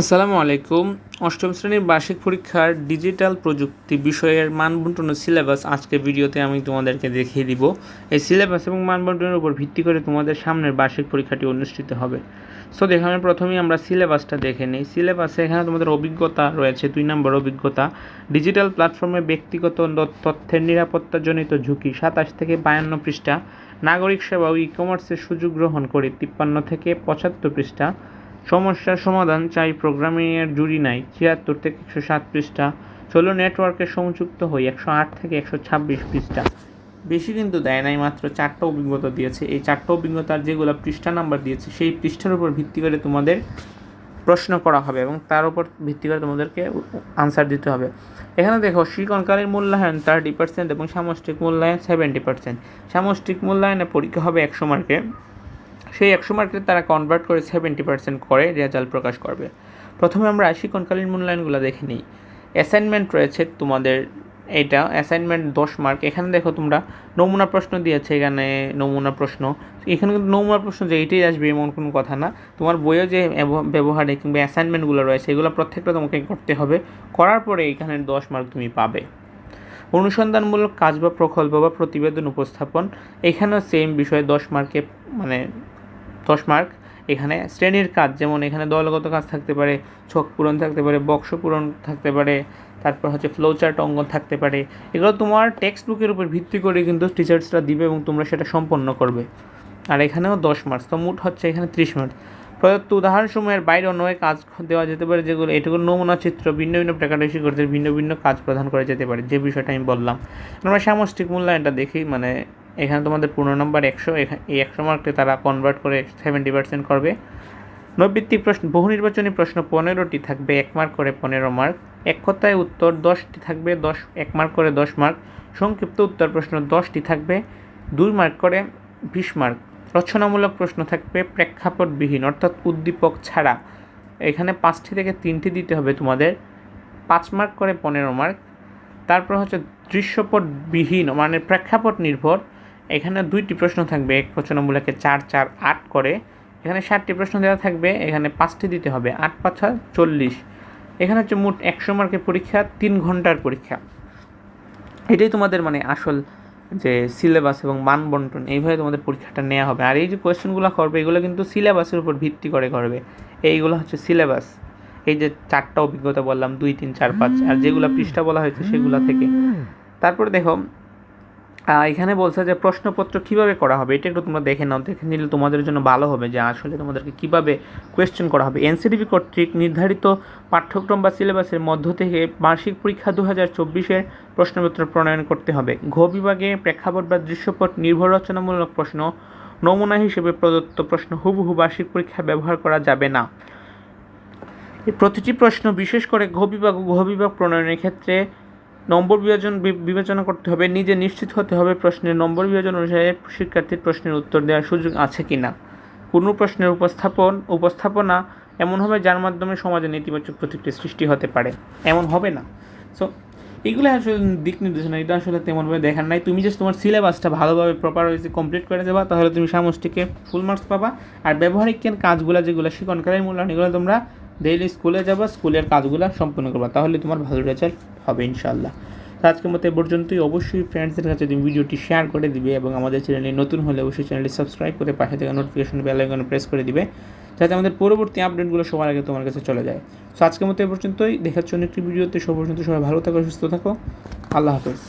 আসসালামু আলাইকুম। অষ্টম শ্রেণির বার্ষিক পরীক্ষার ডিজিটাল প্রযুক্তি বিষয়ের মানবন্টন সিলেবাস আজকে ভিডিওতে আমি তোমাদেরকে দেখিয়ে দিব। এই সিলেবাস এবং মানবন্টনের উপর ভিত্তি করে তোমাদের সামনের বার্ষিক পরীক্ষাটি অনুষ্ঠিত হবে। সো এখানে প্রথমেই আমরা সিলেবাসটা দেখে নিই। সিলেবাসে এখানে তোমাদের অভিজ্ঞতা রয়েছে, দুই নম্বর অভিজ্ঞতা। ডিজিটাল প্ল্যাটফর্মে ব্যক্তিগত তথ্যের নিরাপত্তাজনিত ঝুঁকি সাতাশ থেকে বায়ান্ন পৃষ্ঠা। নাগরিক সেবা ও ই কমার্সের সুযোগ গ্রহণ করে তিপ্পান্ন থেকে পঁচাত্তর পৃষ্ঠা। সমস্যার সমাধান চাই প্রোগ্রামিংয়ের জুড়ি নাই। ছিয়াত্তর থেকে একশো সাত পৃষ্ঠা। ষোলো নেটওয়ার্কের সংযুক্ত হই একশো আট থেকে একশো ছাব্বিশ পৃষ্ঠা। বেশি কিন্তু দেয় নাই, মাত্র চারটা অভিজ্ঞতা দিয়েছে। এই চারটা অভিজ্ঞতার যেগুলো পৃষ্ঠা নাম্বার দিয়েছে, সেই পৃষ্ঠার উপর ভিত্তি করে তোমাদের প্রশ্ন করা হবে এবং তার উপর ভিত্তি করে তোমাদেরকে আনসার দিতে হবে। এখানে দেখো শ্রীকঙ্কালের মূল্যায়ন থার্টি পার্সেন্ট এবং সামষ্টিক মূল্যায়ন সেভেন্টি পার্সেন্ট সামষ্টিক মূল্যায়নে পরীক্ষা হবে একশো মার্কে সেই একশো মার্কের তারা কনভার্ট করে সেভেন্টি পার্সেন্ট করে রেজাল্ট প্রকাশ করবে। প্রথমে আমরা আসি শিক্ষণকালীন মূল্যায়নগুলো দেখে নিই। অ্যাসাইনমেন্ট রয়েছে তোমাদের এটা অ্যাসাইনমেন্ট দশ মার্ক এখানে দেখো তোমরা নমুনা প্রশ্ন দিয়েছে, এখানে নমুনা প্রশ্ন। এখানে কিন্তু নমুনা প্রশ্ন যে এইটাই আসবে এমন কোনো কথা না। তোমার বইয়ে যে ব্যবহারে কিংবা অ্যাসাইনমেন্টগুলো রয়েছে, এগুলো প্রত্যেকটা তোমাকে করতে হবে। করার পরে এখানে দশ মার্ক তুমি পাবে। অনুসন্ধানমূলক কাজ বা প্রকল্প বা প্রতিবেদন উপস্থাপন। এখানেও সেম বিষয়ে দশ মার্কে মানে দশ মার্ক এখানে শ্রেণির কাজ, যেমন এখানে দলগত কাজ থাকতে পারে, ছক পূরণ থাকতে পারে, বক্স পূরণ থাকতে পারে, তারপর হচ্ছে ফ্লোচার্ট অঙ্কন থাকতে পারে। এগুলো তোমার টেক্সট বুকের উপর ভিত্তি করে কিন্তু টিচার্সরা দিবে এবং তোমরা সেটা সম্পন্ন করবে। আর এখানেও দশ মার্কস তো মোট হচ্ছে এখানে ত্রিশ মার্কস প্রদত্ত উদাহরণসমূহের বাইরে অন্য কাজ দেওয়া যেতে পারে, যেগুলো এটুকু নমুনা চিত্র, ভিন্ন ভিন্ন প্রেক্ষাপটে শিক্ষার্থীদের ভিন্ন ভিন্ন কাজ প্রদান করা যেতে পারে, যে বিষয়টা আমি বললাম। আমরা সামষ্টিক মূল্যায়নটা দেখি মানে এখানে তোমাদের পূর্ণ নম্বর একশো এই একশো মার্কটি তারা কনভার্ট করে সেভেন্টি পার্সেন্ট করবে। নৈবিত্তিক প্রশ্ন, বহু নির্বাচনী প্রশ্ন পনেরোটি থাকবে, এক মার্ক করে পনেরো মার্ক এক কথায় উত্তর দশটি থাকবে, দশ, এক মার্ক করে দশ মার্ক সংক্ষিপ্ত উত্তর প্রশ্ন দশটি থাকবে, দুই মার্ক করে বিশ মার্ক রচনামূলক প্রশ্ন থাকবে প্রেক্ষাপটবিহীন, অর্থাৎ উদ্দীপক ছাড়া। এখানে পাঁচটি থেকে তিনটি দিতে হবে তোমাদের। পাঁচ মার্ক করে পনেরো মার্ক তারপর হচ্ছে দৃশ্যপটবিহীন মানে প্রেক্ষাপট নির্ভর। এখানে দুইটি প্রশ্ন থাকবে, এক রচনামূলকে চার চার, আট করে। এখানে ষাটটি প্রশ্ন দেওয়া থাকবে, এখানে পাঁচটি দিতে হবে, আট, পাঁচ চল্লিশ। এখানে হচ্ছে মোট একশো মার্কের পরীক্ষা, তিন ঘণ্টার পরীক্ষা। এটাই তোমাদের মানে আসল যে সিলেবাস এবং মান বন্টন, এইভাবে তোমাদের পরীক্ষাটা নেওয়া হবে। আর এই যে কোয়েশ্চেনগুলো করবে, এগুলো কিন্তু সিলেবাসের উপর ভিত্তি করে করবে। এইগুলো হচ্ছে সিলেবাস এই যে চারটা অভিজ্ঞতা বললাম, দুই, তিন, চার, পাঁচ, আর যেগুলো পৃষ্ঠা বলা হয়েছে সেগুলো থেকে। তারপরে দেখো এখানে বলছে যে প্রশ্নপত্র কীভাবে করা হবে? এটা একটু তোমরা দেখে নাও। দেখে নিলে তোমাদের জন্য ভালো হবে যে আসলে তোমাদেরকে কীভাবে কোয়েশ্চেন করা হবে। এনসিডিবি কর্তৃক নির্ধারিত পাঠ্যক্রম বা সিলেবাসের মধ্য থেকে বার্ষিক পরীক্ষা দু হাজার চব্বিশের প্রশ্নপত্র প্রণয়ন করতে হবে। ঘ বিভাগে প্রেক্ষাপট বা দৃশ্যপট নির্ভর রচনামূলক প্রশ্ন, নমুনা হিসেবে প্রদত্ত প্রশ্ন হুবহু বার্ষিক পরীক্ষায় ব্যবহার করা যাবে না। প্রতিটি প্রশ্ন বিশেষ করে ঘ বিভাগ ও ঘ বিভাগ প্রণয়নের ক্ষেত্রে নম্বর বিভাজন বিবেচনা করতে হবে, নিজে নিশ্চিত হতে হবে প্রশ্নের নম্বর বিভাজন অনুসারে শিক্ষার্থীর প্রশ্নের উত্তর দেওয়ার সুযোগ আছে কি না কোনো প্রশ্নের উপস্থাপন, উপস্থাপনা এমন হবে যার মাধ্যমে সমাজে নেতিবাচক প্রতিক্রিয়া সৃষ্টি হতে পারে। এমন হবে না। সো এগুলো আসলে দিক নির্দেশনা, এটা আসলে তেমনভাবে দেখার নাই। তুমি জাস্ট তোমার সিলেবাসটা ভালোভাবে প্রপার হয়েছে কমপ্লিট করে দেবা তাহলে তুমি সামষ্টিকে ফুল মার্কস পাবা। আর ব্যবহারিক কাজগুলো যেগুলো শিক্ষণকারী মূল্যায়ন, এগুলো তোমরা ডেইলি স্কুলে যাবা স্কুলের কাজগুলো সম্পূর্ণ করবা। তাহলে তোমার ভালো রেজাল্ট হবে ইনশাল্লাহ তো আজকের মতো এ পর্যন্তই। অবশ্যই ফ্রেন্ডসদের কাছে তুমি ভিডিওটি শেয়ার করে দিবে এবং আমাদের চ্যানেলে নতুন হলে অবশ্যই চ্যানেলটি সাবস্ক্রাইব করে পাশে থেকে নোটিফিকেশন বেল আইকনে প্রেস করে দিবে, যাতে আমাদের পরবর্তী আপডেটগুলো সবার আগে তোমার কাছে চলে যায়। সো আজকের মতো এ পর্যন্তই। দেখার জন্য একটি ভিডিওতে। সব পর্যন্ত সবাই ভালো থাকো, সুস্থ থাকো। আল্লাহ হাফেজ।